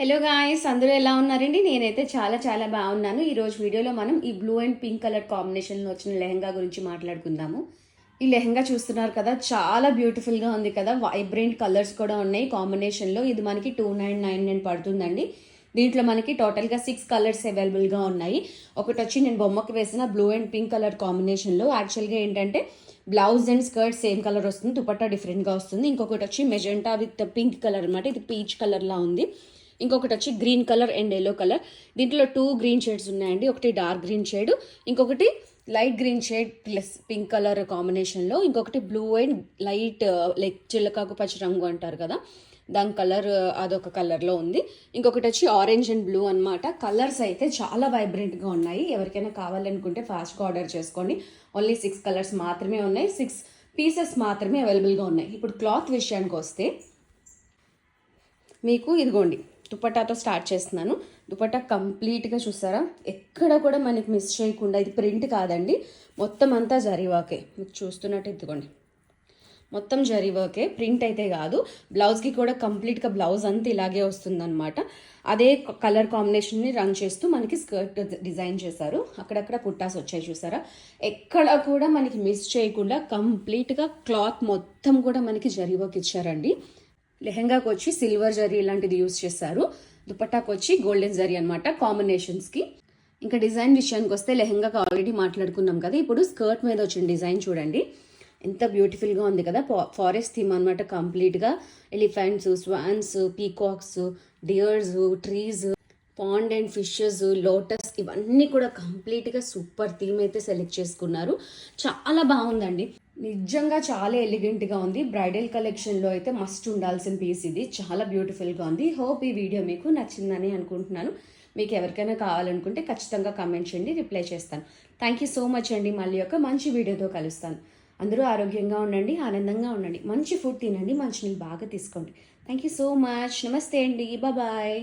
Hello guys అందరూ ఎలా ఉన్నారండి? నేనైతే చాలా చాలా బాగున్నాను. ఈరోజు వీడియోలో మనం ఈ బ్లూ అండ్ పింక్ కలర్ కాంబినేషన్లో వచ్చిన లెహంగా గురించి మాట్లాడుకుందాము. ఈ లెహంగా చూస్తున్నారు కదా చాలా బ్యూటిఫుల్గా ఉంది కదా. వైబ్రెంట్ కలర్స్ కూడా ఉన్నాయి కాంబినేషన్లో ఇది మనకి టూ నైన్ నైన్ నైన్ పడుతుందండి. దీంట్లో మనకి టోటల్గా సిక్స్ కలర్స్ అవైలబుల్గా ఉన్నాయి. ఒకటి వచ్చి నేను బొమ్మకి వేసిన బ్లూ అండ్ పింక్ కలర్ కాంబినేషన్లో యాక్చువల్గా ఏంటంటే blouse and skirt same colour వస్తుంది దుపట్టా డిఫరెంట్గా వస్తుంది. ఇంకొకటి వచ్చి మెజెంటా విత్ పింక్ కలర్ అనమాట ఇది పీచ్ కలర్లా ఉంది. ఇంకొకటి వచ్చి green colour and yellow colour. దీంట్లో టూ గ్రీన్ షేడ్స్ ఉన్నాయండి. ఒకటి డార్క్ గ్రీన్ షేడ్ ఇంకొకటి light green shade plus pink colour కాంబినేషన్లో ఇంకొకటి బ్లూ అండ్ లైట్ లైక్ చిల్లకాకు పచ్చ రంగు అంటారు కదా దాని కలర్ uh, అదొక కలర్లో ఉంది. ఇంకొకటి వచ్చి ఆరెంజ్ అండ్ బ్లూ అన్నమాట. కలర్స్ అయితే చాలా వైబ్రెంట్గా ఉన్నాయి. ఎవరికైనా కావాలనుకుంటే ఫాస్ట్గా ఆర్డర్ చేసుకోండి. ఓన్లీ సిక్స్ కలర్స్ మాత్రమే ఉన్నాయి. సిక్స్ పీసెస్ మాత్రమే అవైలబుల్గా ఉన్నాయి. ఇప్పుడు క్లాత్ విషయానికి వస్తే మీకు ఇదిగోండి. దుపట్టాతో స్టార్ట్ చేస్తున్నాను. దుపట్టా కంప్లీట్గా చూసారా? ఎక్కడ కూడా మనకి మిస్ చేయకుండా ఇది ప్రింట్ కాదండి. మొత్తం అంతా జరీవాకే మీకు చూస్తున్నట్టు ఎత్తుకోండి. మొత్తం జరీ వర్కే. ప్రింట్ అయితే కాదు. బ్లౌజ్కి కూడా కంప్లీట్గా బ్లౌజ్ అంతా ఇలాగే వస్తుందన్నమాట. అదే కలర్ కాంబినేషన్ని రన్ చేస్తూ మనకి స్కర్ట్ డిజైన్ చేశారు. అక్కడక్కడ పుట్టాస్ వచ్చాయి చూసారా? ఎక్కడ కూడా మనకి మిస్ చేయకుండా కంప్లీట్గా క్లాత్ మొత్తం కూడా మనకి జరీ వర్క్ ఇచ్చారండి. లెహెంగాకి వచ్చి సిల్వర్ జరీ ఇలాంటిది యూస్ చేశారు. దుపట్టాకి వచ్చి గోల్డెన్ జరీ అనమాట కాంబినేషన్స్కి. ఇంకా డిజైన్ విషయానికి వస్తే లెహెంగాకి ఆల్రెడీ మాట్లాడుకున్నాం కదా ఇప్పుడు స్కర్ట్ మీద వచ్చిన డిజైన్ చూడండి. ఎంత బ్యూటిఫుల్గా ఉంది కదా ఫారెస్ట్ థీమ్ అనమాట కంప్లీట్గా. Elephants swans peacocks deers trees pond and fishes lotus ఇవన్నీ కూడా కంప్లీట్గా సూపర్ థీమ్ అయితే సెలెక్ట్ చేసుకున్నారు. చాలా బాగుందండి. నిజంగా చాలా ఎలిగెంట్గా ఉంది. బ్రైడల్ కలెక్షన్లో అయితే మస్ట్ ఉండాల్సిన పీస్ ఇది. చాలా బ్యూటిఫుల్గా ఉంది. హోప్ ఈ వీడియో మీకు నచ్చిందని అనుకుంటున్నాను. మీకు ఎవరికైనా కావాలనుకుంటే ఖచ్చితంగా కామెంట్ చేయండి రిప్లై చేస్తాను. థ్యాంక్ యూ సో మచ్ అండి. మళ్ళీ ఒక మంచి వీడియోతో కలుస్తాను. అందరూ ఆరోగ్యంగా ఉండండి ఆనందంగా ఉండండి. మంచి ఫుడ్ తినండి మంచి నీళ్ళు బాగా తీసుకోండి. థ్యాంక్ యూ సో మచ్ నమస్తే అండి. బాయ్